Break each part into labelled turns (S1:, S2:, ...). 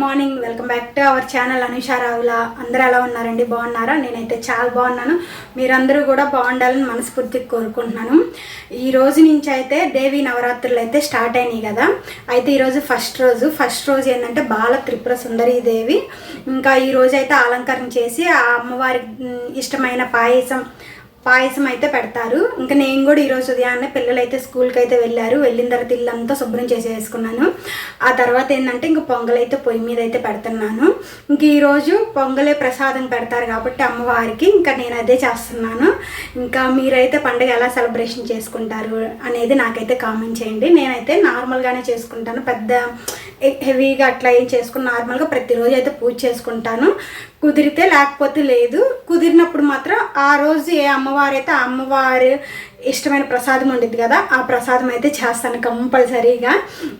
S1: Morning welcome back to our channel Anusha Ravula. అందరూ ఎలా ఉన్నారండి? బాగున్నారా? నేనైతే చాలా బాగున్నాను. మీరందరూ కూడా బాగుండాలని మనస్ఫూర్తిగా కోరుకుంటున్నాను. ఈ రోజు నుంచి అయితే దేవి నవరాత్రులు అయితే స్టార్ట్ అయినాయి కదా. అయితే ఈరోజు ఫస్ట్ రోజు. ఫస్ట్ రోజు ఏంటంటే బాల త్రిపుర సుందరి దేవి. ఇంకా ఈ అయితే అలంకరణ చేసి ఆ అమ్మవారి ఇష్టమైన పాయసం పాయసం అయితే పెడతారు. ఇంకా నేను కూడా ఈరోజు ఉదయాన్నే పిల్లలు అయితే స్కూల్కి అయితే వెళ్ళారు. వెళ్ళిన తర్వాత ఇల్లంతా శుభ్రం చేసేసుకున్నాను. ఆ తర్వాత ఏంటంటే ఇంకా పొంగల్ అయితే పొయ్యి మీద అయితే పెడుతున్నాను. ఇంక ఈరోజు పొంగలే ప్రసాదం పెడతారు కాబట్టి అమ్మవారికి ఇంకా నేను అదే చేస్తున్నాను. ఇంకా మీరైతే పండుగ ఎలా సెలబ్రేషన్ చేసుకుంటారు అనేది నాకైతే కామెంట్ చేయండి. నేనైతే నార్మల్గానే చేసుకుంటాను. పెద్ద హెవీగా అట్లా ఏం చేసుకుని నార్మల్గా ప్రతిరోజు అయితే పూజ చేసుకుంటాను. కుదిరితే లేకపోతే లేదు. కుదిరినప్పుడు మాత్రం ఆ రోజు ఏ అమ్మవారు అయితే ఆ అమ్మవారు ఇష్టమైన ప్రసాదం ఉండిద్ది కదా ఆ ప్రసాదం అయితే చేస్తాను కంపల్సరీగా.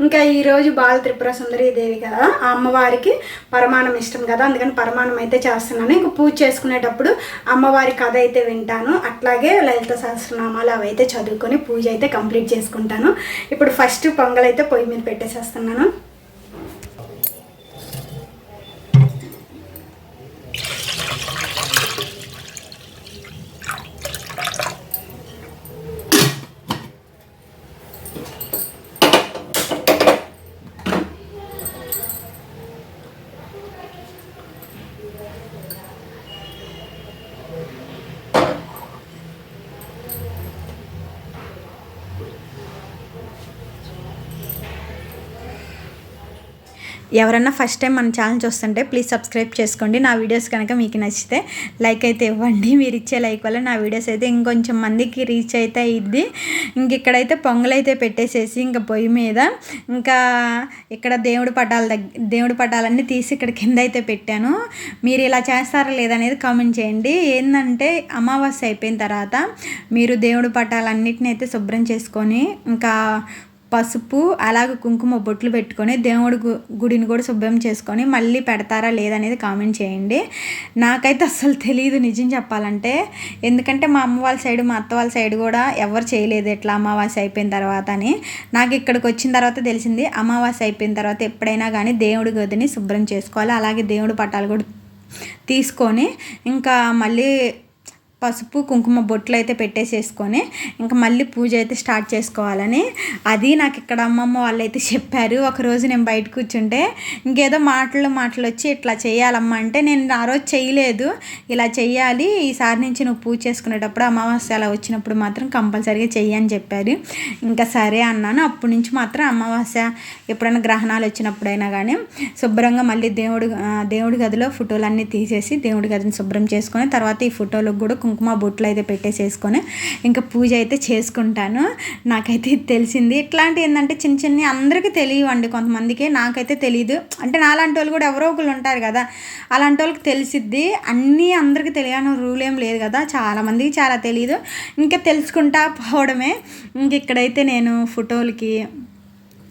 S1: ఇంకా ఈరోజు బాల త్రిపుర సుందరి దేవి కదా ఆ అమ్మవారికి పరమాణం ఇష్టం కదా అందుకని పరమాణం అయితే చేస్తున్నాను. ఇంకా పూజ చేసుకునేటప్పుడు అమ్మవారి కథ అయితే వింటాను. అట్లాగే లలిత సహస్రనామాలు అవి అయితే చదువుకొని పూజ అయితే కంప్లీట్ చేసుకుంటాను. ఇప్పుడు ఫస్ట్ పొంగల్ అయితే పొయ్యి మీద పెట్టేసేస్తున్నాను. ఎవరన్నా ఫస్ట్ టైం మన ఛానల్ చూస్తుంటే ప్లీజ్ సబ్స్క్రైబ్ చేసుకోండి. నా వీడియోస్ కనుక మీకు నచ్చితే లైక్ అయితే ఇవ్వండి. మీరు ఇచ్చే లైక్ వల్ల నా వీడియోస్ అయితే ఇంకొంచెం మందికి రీచ్ అయితే ఇద్ది ఇంక ఇక్కడైతే పొంగల్ అయితే పెట్టేసేసి ఇంకా పొయ్యి మీద ఇంకా ఇక్కడ దేవుడి పటాల దగ్గర దేవుడి పటాలన్నీ తీసి ఇక్కడ కింద అయితే పెట్టాను. మీరు ఇలా చేస్తారా లేదనేది కామెంట్ చేయండి. ఏంటంటే అమావాస్య అయిపోయిన తర్వాత మీరు దేవుడి పటాలన్నిటిని అయితే శుభ్రం చేసుకొని ఇంకా పసుపు అలాగే కుంకుమ బొట్లు పెట్టుకొని దేవుడి గు- గుడిని కూడా శుభ్రం చేసుకొని మళ్ళీ పెడతారా లేదనేది కామెంట్ చేయండి. నాకైతే అస్సలు తెలియదు నిజం చెప్పాలంటే. ఎందుకంటే మా అమ్మ వాళ్ళ సైడ్ మా అత్త వాళ్ళ సైడ్ కూడా ఎవరు చేయలేదు ఎట్లా అమావాస్య అయిపోయిన తర్వాత అని. నాకు ఇక్కడికి వచ్చిన తర్వాత తెలిసింది అమావాస్య అయిపోయిన తర్వాత ఎప్పుడైనా కానీ దేవుడి గదిని శుభ్రం చేసుకోవాలి అలాగే దేవుడి పటాలు కూడా తీసుకొని ఇంకా మళ్ళీ పసుపు కుంకుమ బొట్లు అయితే పెట్టేసేసుకొని ఇంకా మళ్ళీ పూజ అయితే స్టార్ట్ చేసుకోవాలని. అది నాకు ఇక్కడ అమ్మమ్మ వాళ్ళు అయితే చెప్పారు. ఒకరోజు నేను బయట కూర్చుంటే ఇంకేదో మాటలు మాటలు వచ్చి ఇట్లా చేయాలమ్మా అంటే నేను ఆ రోజు చేయలేదు. ఇలా చేయాలి ఈసారి నుంచి నువ్వు పూజ చేసుకునేటప్పుడు అమావాస్య అలా వచ్చినప్పుడు మాత్రం కంపల్సరీగా చెయ్యి అని చెప్పారు. ఇంకా సరే అన్నాను. అప్పటి నుంచి మాత్రం అమావాస్య ఎప్పుడైనా గ్రహణాలు వచ్చినప్పుడైనా కానీ శుభ్రంగా మళ్ళీ దేవుడు దేవుడి గదిలో ఫోటోలన్నీ తీసేసి దేవుడి గదిని శుభ్రం చేసుకొని తర్వాత ఈ ఫోటోలకు కూడా కుంకుమ బొట్లు అయితే పెట్టేసేసుకొని ఇంకా పూజ అయితే చేసుకుంటాను. నాకైతే ఇది తెలిసింది. ఇట్లాంటి ఏంటంటే చిన్న చిన్న అందరికీ తెలియవండి కొంతమందికి. నాకైతే తెలియదు అంటే నాలాంటి వాళ్ళు కూడా ఎవరో ఒకరు ఉంటారు కదా. అలాంటి వాళ్ళకి తెలిసిద్ది. అన్నీ అందరికీ తెలియని రూల్ ఏం లేదు కదా. చాలామందికి చాలా తెలియదు ఇంకా తెలుసుకుంటా పోవడమే. ఇంక ఇక్కడైతే నేను ఫోటోలకి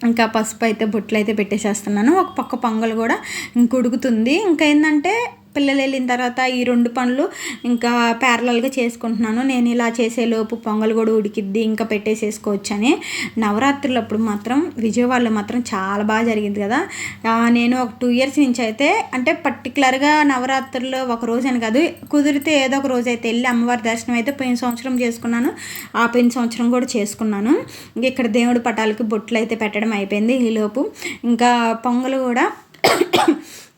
S1: ఇంకా పసుపు అయితే బొట్లు అయితే పెట్టేసేస్తున్నాను. ఒక పక్క పొంగల్ కూడా ఇంక ఉడుకుతుంది. ఇంకా ఏంటంటే పిల్లలు వెళ్ళిన తర్వాత ఈ రెండు పనులు ఇంకా ప్యారలల్గా చేసుకుంటున్నాను. నేను ఇలా చేసేలోపు పొంగల్ కూడా ఉడికిద్ది ఇంకా పెట్టేసేసుకోవచ్చు అని నవరాత్రులు అప్పుడు మాత్రం విజయవాడలో మాత్రం చాలా బాగా జరిగింది కదా. నేను ఒక టూ ఇయర్స్ నుంచి అయితే అంటే పర్టికులర్గా నవరాత్రుల్లో ఒక రోజు అని కాదు కుదిరితే ఏదో ఒక రోజు అయితే వెళ్ళి అమ్మవారి దర్శనం అయితే పోయిన సంవత్సరం చేసుకున్నాను. ఆ పోయిన సంవత్సరం కూడా చేసుకున్నాను. ఇక్కడ దేవుడి పటాలకి బొట్లు అయితే పెట్టడం అయిపోయింది ఈలోపు ఇంకా పొంగలు కూడా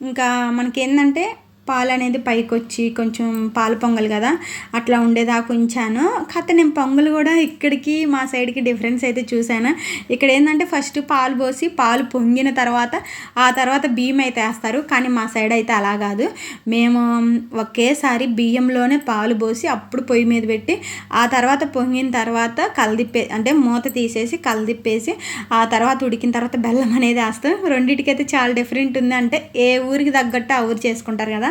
S1: ఇంకా మనకి ఏంటంటే పాలు అనేది పైకి వచ్చి కొంచెం పాలు పొంగల్ కదా అట్లా ఉండేదాకా ఉంచాను. కాకపోతే నేను పొంగల్ కూడా ఇక్కడికి మా సైడ్కి డిఫరెన్స్ అయితే చూశాను. ఇక్కడ ఏంటంటే ఫస్ట్ పాలు పోసి పాలు పొంగిన తర్వాత ఆ తర్వాత బియ్యం అయితే వేస్తారు. కానీ మా సైడ్ అయితే అలా కాదు. మేము ఒకేసారి బియ్యంలోనే పాలు పోసి అప్పుడు పొయ్యి మీద పెట్టి ఆ తర్వాత పొంగిన తర్వాత కలదిప్పే అంటే మూత తీసేసి కలదిప్పేసి ఆ తర్వాత ఉడికిన తర్వాత బెల్లం అనేది వేస్తాం. రెండింటికైతే చాలా డిఫరెంట్ ఉంది. అంటే ఏ ఊరికి తగ్గట్టు ఆ ఊరు చేసుకుంటారు కదా.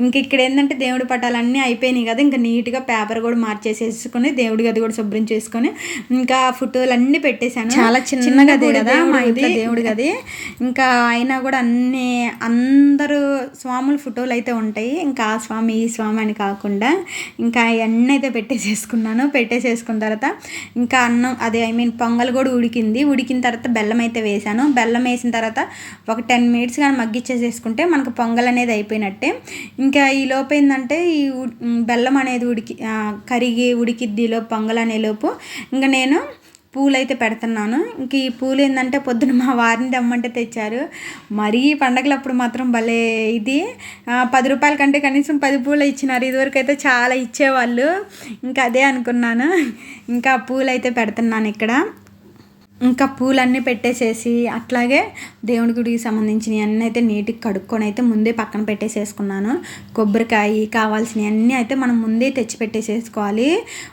S1: ఇంక ఇక్కడ ఏంటంటే దేవుడి పటాలన్నీ అయిపోయినాయి కదా ఇంకా నీట్గా పేపర్ కూడా మార్చేసేసుకొని దేవుడి గది కూడా శుభ్రం చేసుకొని ఇంకా ఫోటోలు అన్నీ పెట్టేశాను. చాలా చిన్న గది కదా మా ఇంట్లో దేవుడి గది. ఇంకా అయినా కూడా అన్ని అందరూ స్వాముల ఫోటోలు అయితే ఉంటాయి. ఇంకా ఆ స్వామి ఈ స్వామి అని కాకుండా ఇంకా అవన్నీ అయితే పెట్టేసేసుకున్నాను. పెట్టేసేసుకున్న తర్వాత ఇంకా అన్నం అదే ఐ మీన్ పొంగల్ కూడా ఉడికింది. ఉడికిన తర్వాత బెల్లం అయితే వేసాను బెల్లం వేసిన తర్వాత ఒక టెన్ మినిట్స్ కానీ మగ్గిచ్చేసేసుకుంటే మనకు పొంగల్ అనేది అయిపోయినట్టే. ఇంకా ఈ లోపు ఏంటంటే ఈ ఉ- బెల్లం అనేది ఉడికి కరిగి కరిగి ఉడికిద్దిలో పొంగల్ అనే లోపు. ఇంకా నేను పూలు అయితే పెడుతున్నాను. ఇంక ఈ పూలు ఏంటంటే పొద్దున మా వారిని తెమ్మంటే తెచ్చారు. మరీ పండగలప్పుడు మాత్రం భలే ఇది. పది రూపాయల కంటే కనీసం పది పూలు ఇచ్చినారు. ఇదివరకు అయితే చాలా ఇచ్చేవాళ్ళు. ఇంకా అదే అనుకున్నాను. ఇంకా పూలు అయితే పెడుతున్నాను ఇక్కడ. ఇంకా పూలన్నీ పెట్టేసేసి అట్లాగే దేవుడి గుడికి సంబంధించినవి అన్నీ అయితే నీట్గా కడుక్కొని అయితే ముందే పక్కన పెట్టేసేసుకున్నాను. కొబ్బరికాయ కావాల్సినవి అన్నీ అయితే మనం ముందే తెచ్చి పెట్టేసేసుకోవాలి.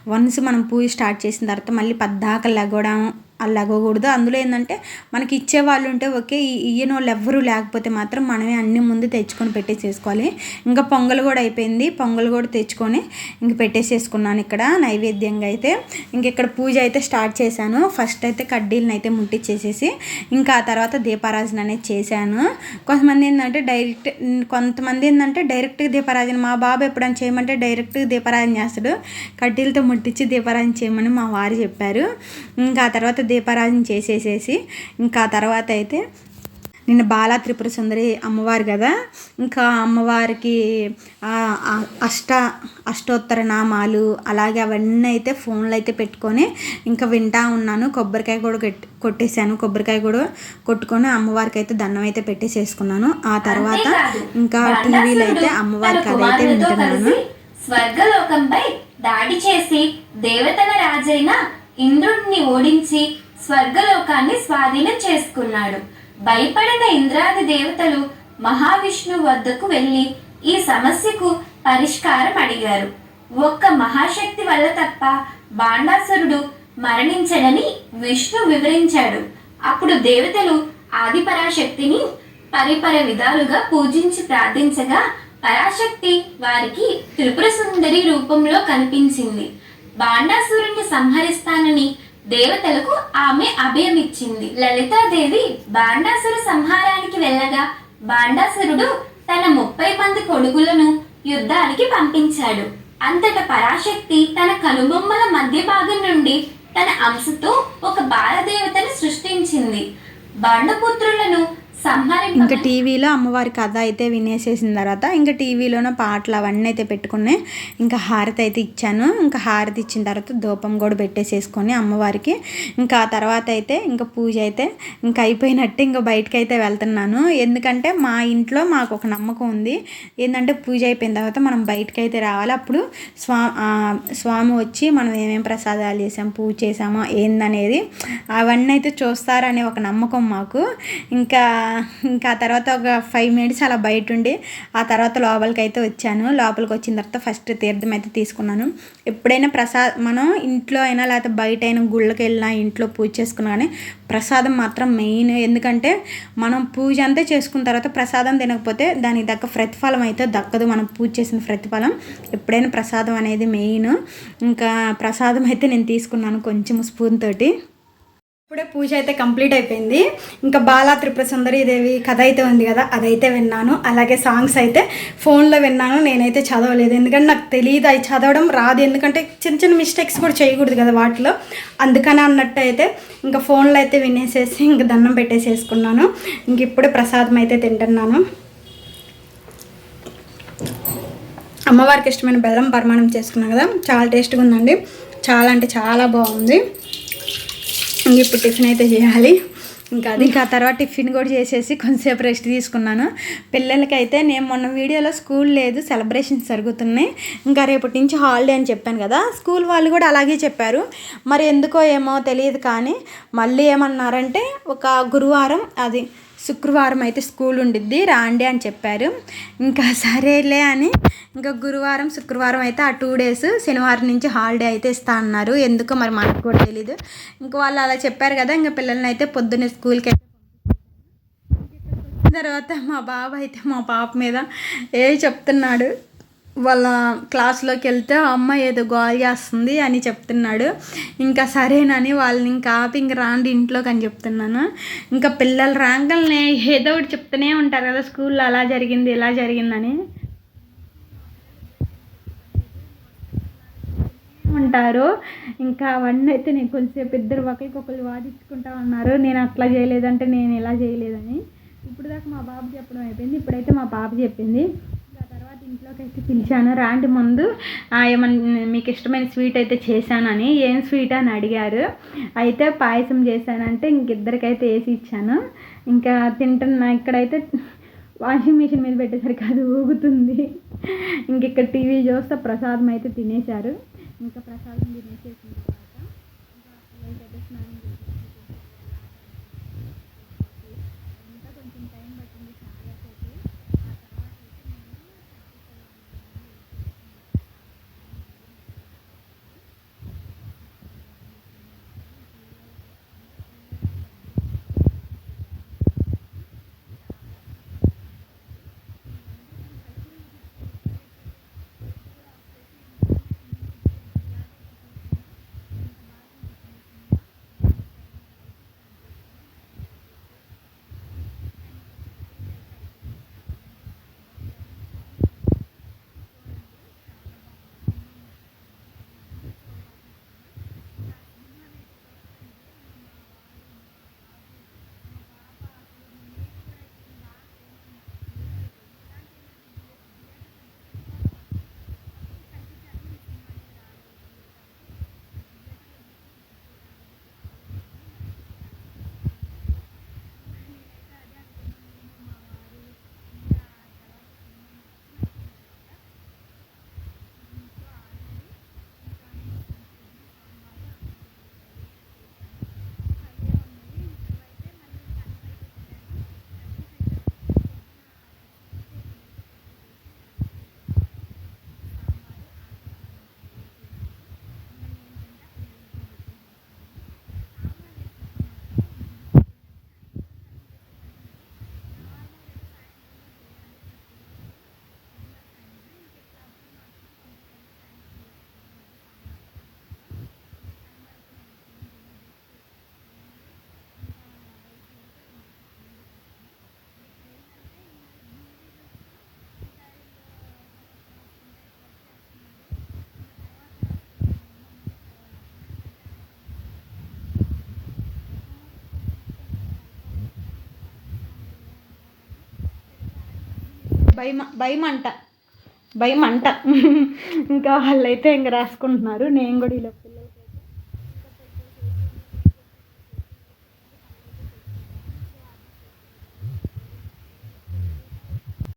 S1: వన్స్ మనం పూజ స్టార్ట్ చేసిన తర్వాత మళ్ళీ పద్దాకలు లెగవడం అలా లెగకూడదు అందులో ఏంటంటే మనకి ఇచ్చే వాళ్ళు ఉంటే ఓకే ఈ ఇయ్యని వాళ్ళు ఎవ్వరూ లేకపోతే మాత్రం మనమే అన్ని ముందు తెచ్చుకొని పెట్టేసేసుకోవాలి. ఇంకా పొంగల్ కూడా అయిపోయింది. పొంగల్ కూడా తెచ్చుకొని ఇంక పెట్టేసేసుకున్నాను ఇక్కడ నైవేద్యంగా అయితే. ఇంక ఇక్కడ పూజ అయితే స్టార్ట్ చేశాను. ఫస్ట్ అయితే కడ్డీలను అయితే ముట్టించేసేసి ఇంకా ఆ తర్వాత దీపారాజన అనేది చేశాను. కొంతమంది ఏంటంటే డైరెక్ట్ కొంతమంది ఏంటంటే డైరెక్ట్గా దీపారాజన మా బాబు ఎప్పుడైనా చేయమంటే డైరెక్ట్గా దీపారాజన చేస్తాడు. కడ్డీలతో ముట్టించి దీపారాజన చేయమని మా వారు చెప్పారు. ఇంకా ఆ తర్వాత దీపారాజన చేసేసేసి ఇంకా తర్వాత అయితే నిన్న బాలా త్రిపుర సుందరి అమ్మవారు కదా ఇంకా అమ్మవారికి అష్ట అష్టోత్తర నామాలు అలాగే అవన్నీ అయితే ఫోన్లో అయితే పెట్టుకొని ఇంకా వింటా ఉన్నాను. కొబ్బరికాయ కూడా కొట్- కొట్టేశాను. కొబ్బరికాయ కూడా కొట్టుకొని అమ్మవారికి అయితే దండం అయితే పెట్టేసేసుకున్నాను. ఆ తర్వాత ఇంకా టీవీలో అయితే అమ్మవారి కథ అయితే వింటున్నాను.
S2: స్వర్గలోకంపై దాడి చేసి దేవతల రాజైన ఇంద్రుడిని ఓడించి స్వర్గలోకాన్ని స్వాధీనం చేసుకున్నాడు. భయపడిన ఇంద్రాది దేవతలు మహావిష్ణు వద్దకు వెళ్ళి ఈ సమస్యకు పరిష్కారం అడిగారు. ఒక్క మహాశక్తి వల్ల తప్ప బాండాసురుడు మరణించడని విష్ణు వివరించాడు. అప్పుడు దేవతలు ఆదిపరాశక్తిని పరిపర విధాలుగా పూజించి ప్రార్థించగా పరాశక్తి వారికి త్రిపుర సుందరి రూపంలో కనిపించింది. బాండాసురుణ్ణి సంహరిస్తానని దేవతలకు ఆమె అభయమిచ్చింది. లలితాదేవి బాండాసుర సంహారానికి వెళ్ళగా బాండాసురుడు తన ముప్పై మంది కొడుకులను యుద్ధానికి పంపించాడు. అంతట పరాశక్తి తన కనుబొమ్మల మధ్య భాగం నుండి తన అంశతో ఒక బాలదేవతను సృష్టించింది. బాండపుత్రులను
S1: ఇంకా టీవీలో అమ్మవారి కథ అయితే వినేసేసిన తర్వాత ఇంకా టీవీలోన పాటలు అవన్నీ అయితే పెట్టుకుని ఇంకా హారతి అయితే ఇచ్చాను. ఇంకా హారతి ఇచ్చిన తర్వాత ధూపం కూడా పెట్టేసేసుకొని అమ్మవారికి. ఇంకా ఆ తర్వాత అయితే ఇంకా పూజ అయితే ఇంకా అయిపోయినట్టు ఇంకా బయటకు అయితే వెళ్తున్నాను. ఎందుకంటే మా ఇంట్లో మాకు ఒక నమ్మకం ఉంది. ఏంటంటే పూజ అయిపోయిన తర్వాత మనం బయటకు అయితే రావాలి. అప్పుడు స్వా స్వామి వచ్చి మనం ఏమేం ప్రసాదాలు చేసాం పూజ చేసామో ఏందనేది అవన్నీ అయితే చూస్తారనే ఒక నమ్మకం మాకు. ఇంకా ఇంకా ఆ తర్వాత ఒక ఫైవ్ మినిట్స్ అలా బయట ఉండి ఆ తర్వాత లోపలికి అయితే వచ్చాను. లోపలికి వచ్చిన తర్వాత ఫస్ట్ తీర్థం అయితే తీసుకున్నాను. ఎప్పుడైనా ప్రసాద్ మనం ఇంట్లో అయినా లేకపోతే బయట అయినా గుళ్ళకి వెళ్ళినా ఇంట్లో పూజ చేసుకున్నా కానీ ప్రసాదం మాత్రం మెయిన్. ఎందుకంటే మనం పూజ అంతా చేసుకున్న తర్వాత ప్రసాదం తినకపోతే దానికి దక్క ప్రతిఫలం అయితే దక్కదు. మనం పూజ చేసిన ప్రతిఫలం ఎప్పుడైనా ప్రసాదం అనేది మెయిన్. ఇంకా ప్రసాదం అయితే నేను తీసుకున్నాను కొంచెం స్పూన్ తోటి. ఇప్పుడే పూజ అయితే కంప్లీట్ అయిపోయింది. ఇంకా బాలా త్రిపుర సుందరి దేవి కథ అయితే ఉంది కదా అదైతే విన్నాను. అలాగే సాంగ్స్ అయితే ఫోన్లో విన్నాను నేనైతే చదవలేదు. ఎందుకంటే నాకు తెలియదు అవి చదవడం రాదు. ఎందుకంటే చిన్న చిన్న మిస్టేక్స్ కూడా చేయకూడదు కదా వాటిలో. అందుకని అన్నట్టు అయితే ఇంకా ఫోన్లో అయితే వినేసేసి ఇంకా దండం పెట్టేసేసుకున్నాను. ఇంక ఇప్పుడే ప్రసాదం అయితే తింటున్నాను. అమ్మవారికి ఇష్టమైన బెల్లం పరిమాణం చేసుకున్నాను కదా చాలా టేస్ట్గా ఉందండి. చాలా అంటే చాలా బాగుంది. ఇంక ఇప్పుడు టిఫిన్ అయితే చేయాలి. ఇంకా ఇంకా తర్వాత టిఫిన్ కూడా చేసేసి కొంతసేపు రెస్ట్ తీసుకున్నాను. పిల్లలకైతే నేను మొన్న వీడియోలో స్కూల్ లేదు సెలబ్రేషన్స్ జరుగుతున్నాయి. ఇంకా రేపటి నుంచి హాలిడే అని చెప్పాను కదా స్కూల్ వాళ్ళు కూడా అలాగే చెప్పారు. మరి ఎందుకో ఏమో తెలియదు కానీ మళ్ళీ ఏమన్నారంటే ఒక గురువారం అది శుక్రవారం అయితే స్కూల్ ఉండిద్ది రాండి అని చెప్పారు. ఇంకా సరేలే అని ఇంకా గురువారం శుక్రవారం అయితే ఆ టూ డేస్ శనివారం నుంచి హాలిడే అయితే ఇస్తా అన్నారు. ఎందుకో మరి మనకు కూడా తెలీదు. ఇంకా వాళ్ళు అలా చెప్పారు కదా ఇంకా పిల్లల్ని అయితే పొద్దున్నే స్కూల్కి
S3: తర్వాత మా బాబు అయితే మా పాప మీద ఏ చెప్తున్నాడు. వాళ్ళ క్లాస్లోకి వెళ్తే ఆ అమ్మాయి ఏదో గోల్ చేస్తుంది అని చెప్తున్నాడు. ఇంకా సరేనని వాళ్ళని ఇంకా ఆపి ఇంక రాండి ఇంట్లోకి అని చెప్తున్నాను. ఇంకా పిల్లలు రాగానే ఏదో ఒకటి చెప్తూనే ఉంటారు కదా స్కూల్లో అలా జరిగింది ఇలా జరిగిందని. ఉంటారు. ఇంకా అవన్నీ అయితే నేను కొంచెంసేపు ఇద్దరు ఒకరికొకరు వాదించుకుంటా ఉన్నారు. నేను అట్లా చేయలేదంటే నేను ఇలా చేయలేదని. ఇప్పుడు దాకా మా బాబు చెప్పడం అయిపోయింది. ఇప్పుడైతే మా పాప చెప్పింది. ఇంట్లోకి అయితే పిలిచాను. రాంటి ముందు. ఏమన్నా మీకు ఇష్టమైన స్వీట్ అయితే చేశానని. ఏం స్వీట్ అని అడిగారు. అయితే పాయసం చేశానంటే ఇంక ఇద్దరికైతే వేసి ఇచ్చాను. ఇంకా తింటున్నా. ఇక్కడైతే వాషింగ్ మిషన్ మీద పెట్టేసరికి అది ఊగుతుంది. ఇంక ఇక్కడ టీవీ చూస్తే ప్రసాదం అయితే తినేశారు. ఇంకా ప్రసాదం తినేసేసింది. భయం భయం అంట భయం అంట ఇంకా వాళ్ళైతే ఇంక రాసుకుంటున్నారు. నేను కూడా ఇలా